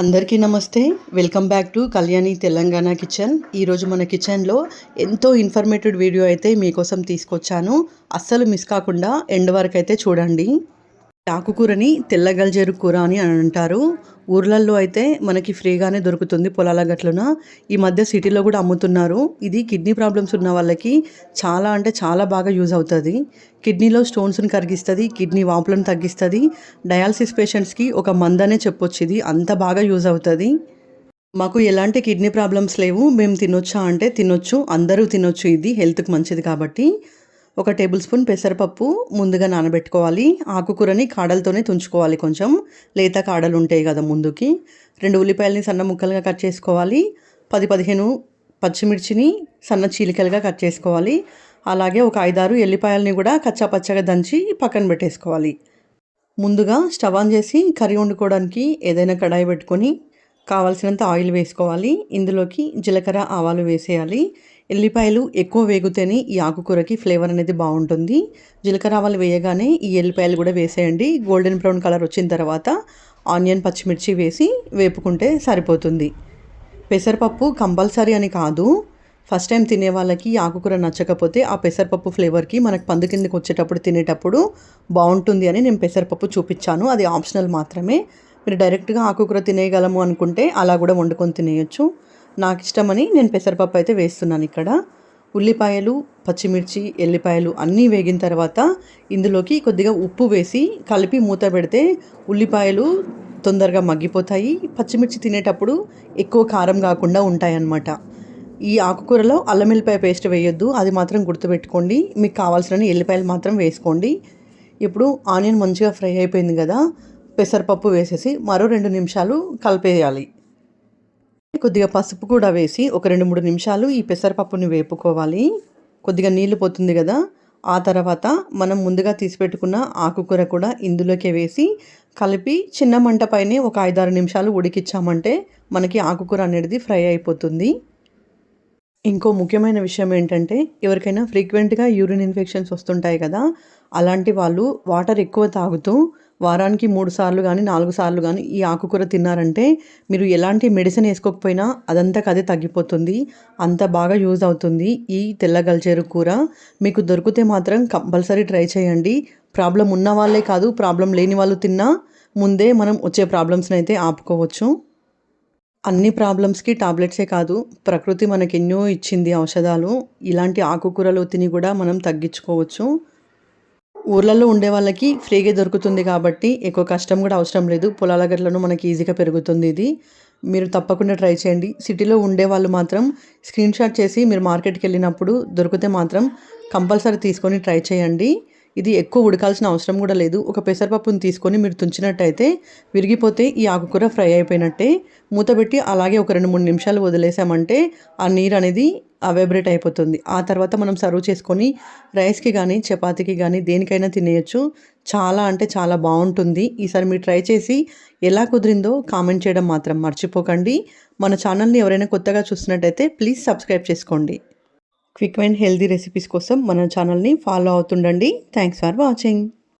అందరికీ నమస్తే. Welcome back to Kalyani Telangana kitchen. ఈరోజు మన కిచెన్లో ఎంతో ఇన్ఫర్మేటివ్ వీడియో అయితే మీకోసం తీసుకొచ్చాను. అస్సలు మిస్ కాకుండా ఎండ్ వరకు అయితే చూడండి. ఆకుకూరని తెల్లగల్జేరు కూర అని అంటారు. ఊర్లల్లో అయితే మనకి ఫ్రీగానే దొరుకుతుంది పొలాల గట్లున. ఈ మధ్య సిటీలో కూడా అమ్ముతున్నారు. ఇది కిడ్నీ ప్రాబ్లమ్స్ ఉన్న వాళ్ళకి చాలా అంటే చాలా బాగా యూజ్ అవుతుంది. కిడ్నీలో స్టోన్స్ని కరిగిస్తుంది కిడ్నీ వాపులను తగ్గిస్తుంది. డయాలసిస్ పేషెంట్స్కి ఒక మందనే చెప్పొచ్చు ఇది అంత బాగా యూజ్ అవుతుంది. మాకు ఎలాంటి కిడ్నీ ప్రాబ్లమ్స్ లేవు. మేము తినొచ్చా అంటే తినొచ్చు. అందరూ తినొచ్చు. ఇది హెల్త్కి మంచిది కాబట్టి. ఒక టేబుల్ స్పూన్ పెసరపప్పు ముందుగా నానబెట్టుకోవాలి. ఆకుకూరని కాడలతోనే తుంచుకోవాలి కొంచెం. లేత కాడలు ఉంటాయి కదా ముందుకి. రెండు ఉల్లిపాయలని సన్న ముక్కలుగా కట్ చేసుకోవాలి. పది పదిహేను పచ్చిమిర్చిని సన్న చీలికలుగా కట్ చేసుకోవాలి. అలాగే ఒక ఐదారు ఎల్లిపాయలని కూడా కచ్చా పచ్చగా దంచి పక్కన పెట్టేసుకోవాలి. ముందుగా స్టవ్ ఆన్ చేసి కర్రీ వండుకోవడానికి ఏదైనా కడాయి పెట్టుకొని కావాల్సినంత ఆయిల్ వేసుకోవాలి. ఇందులోకి జీలకర్ర ఆవాలు వేసేయాలి. ఎల్లిపాయలు ఎక్కువ వేగితేనే ఈ ఆకుకూరకి ఫ్లేవర్ అనేది బాగుంటుంది. జీలకర్ర ఆవాలు వేయగానే ఈ ఎల్లిపాయలు కూడా వేసేయండి. గోల్డెన్ బ్రౌన్ కలర్ వచ్చిన తర్వాత ఆనియన్ పచ్చిమిర్చి వేసి వేపుకుంటే సరిపోతుంది. పెసరపప్పు కంపల్సరీ అని కాదు. ఫస్ట్ టైం తినే వాళ్ళకి ఆకుకూర నచ్చకపోతే ఆ పెసరపప్పు ఫ్లేవర్కి మనకు పందు కిందకి వచ్చేటప్పుడు తినేటప్పుడు బాగుంటుంది అని నేను పెసరపప్పు చూపించాను. అది ఆప్షనల్ మాత్రమే. మీరు డైరెక్ట్గా ఆకుకూర తినేయగలము అనుకుంటే అలా కూడా వండుకొని తినేయచ్చు. నాకు ఇష్టమని నేను పెసరపప్పు అయితే వేస్తున్నాను ఇక్కడ. ఉల్లిపాయలు పచ్చిమిర్చి ఎల్లిపాయలు అన్నీ వేగిన తర్వాత ఇందులోకి కొద్దిగా ఉప్పు వేసి కలిపి మూత పెడితే ఉల్లిపాయలు తొందరగా మగ్గిపోతాయి. పచ్చిమిర్చి తినేటప్పుడు ఎక్కువ కారం కాకుండా ఉంటాయన్నమాట. ఈ ఆకుకూరలో అల్లం ఎల్లిపాయ పేస్ట్ వేయొద్దు అది మాత్రం గుర్తుపెట్టుకోండి. మీకు కావాల్సిన ఎల్లిపాయలు మాత్రం వేసుకోండి. ఇప్పుడు ఆనియన్ మంచిగా ఫ్రై అయిపోయింది కదా పెసరపప్పు వేసేసి మరో రెండు నిమిషాలు కలిపేయాలి. కొద్దిగా పసుపు కూడా వేసి ఒక రెండు మూడు నిమిషాలు ఈ పెసరపప్పుని వేపుకోవాలి. కొద్దిగా నీళ్ళు పోతుంది కదా ఆ తర్వాత మనం ముందుగా తీసిపెట్టుకున్న ఆకుకూర కూడా ఇందులోకి వేసి కలిపి చిన్న మంట పైనే ఒక ఐదారు నిమిషాలు ఉడికిచ్చామంటే మనకి ఆకుకూర అనేది ఫ్రై అయిపోతుంది. ఇంకో ముఖ్యమైన విషయం ఏంటంటే ఎవరికైనా ఫ్రీక్వెంట్గా యూరిన్ ఇన్ఫెక్షన్స్ వస్తుంటాయి కదా అలాంటి వాళ్ళు వాటర్ ఎక్కువ తాగుతూ వారానికి మూడు సార్లు కానీ నాలుగు సార్లు కానీ ఈ ఆకుకూర తిన్నారంటే మీరు ఎలాంటి మెడిసిన్ వేసుకోకపోయినా అదంతా కదే తగ్గిపోతుంది అంత బాగా యూజ్ అవుతుంది ఈ తెల్లగల్చేరు కూర. మీకు దొరికితే మాత్రం కంపల్సరీ ట్రై చేయండి. ప్రాబ్లం ఉన్న వాళ్ళే కాదు ప్రాబ్లం లేని వాళ్ళు తిన్నా ముందే మనం వచ్చే ప్రాబ్లమ్స్ని అయితే ఆపుకోవచ్చు. అన్ని ప్రాబ్లమ్స్కి టాబ్లెట్సే కాదు ప్రకృతి మనకి ఎన్నో ఇచ్చింది ఔషధాలు. ఇలాంటి ఆకుకూరలు తిని కూడా మనం తగ్గించుకోవచ్చు. ఊర్లలో ఉండే వాళ్ళకి ఫ్రీగా దొరుకుతుంది కాబట్టి ఎక్కువ కష్టం కూడా అవసరం లేదు. పొలాల గట్లను మనకి ఈజీగా పెరుగుతుంది ఇది. మీరు తప్పకుండా ట్రై చేయండి. సిటీలో ఉండే వాళ్ళు మాత్రం స్క్రీన్ షాట్ చేసి మీరు మార్కెట్కి వెళ్ళినప్పుడు దొరికితే మాత్రం కంపల్సరీ తీసుకొని ట్రై చేయండి. ఇది ఎక్కువ ఉడకాల్సిన అవసరం కూడా లేదు. ఒక పెసరపప్పుని తీసుకొని మీరు తుంచినట్టయితే విరిగిపోతే ఈ ఆకుకూర ఫ్రై అయిపోయినట్టే. మూతబెట్టి అలాగే ఒక రెండు మూడు నిమిషాలు వదిలేసామంటే ఆ నీరు అనేది అవైబ్రేట్ అయిపోతుంది. ఆ తర్వాత మనం సర్వ్ చేసుకొని రైస్కి కానీ చపాతీకి కానీ దేనికైనా తినేయచ్చు. చాలా అంటే చాలా బాగుంటుంది. ఈసారి మీరు ట్రై చేసి ఎలా కుదిరిందో కామెంట్ చేయడం మాత్రం మర్చిపోకండి. మన ఛానల్ని ఎవరైనా కొత్తగా చూస్తున్నట్టయితే ప్లీజ్ సబ్స్క్రైబ్ చేసుకోండి. క్విక్ అండ్ హెల్దీ రెసిపీస్ కోసం మన ఛానల్ని ఫాలో అవుతుండండి. Thanks for watching.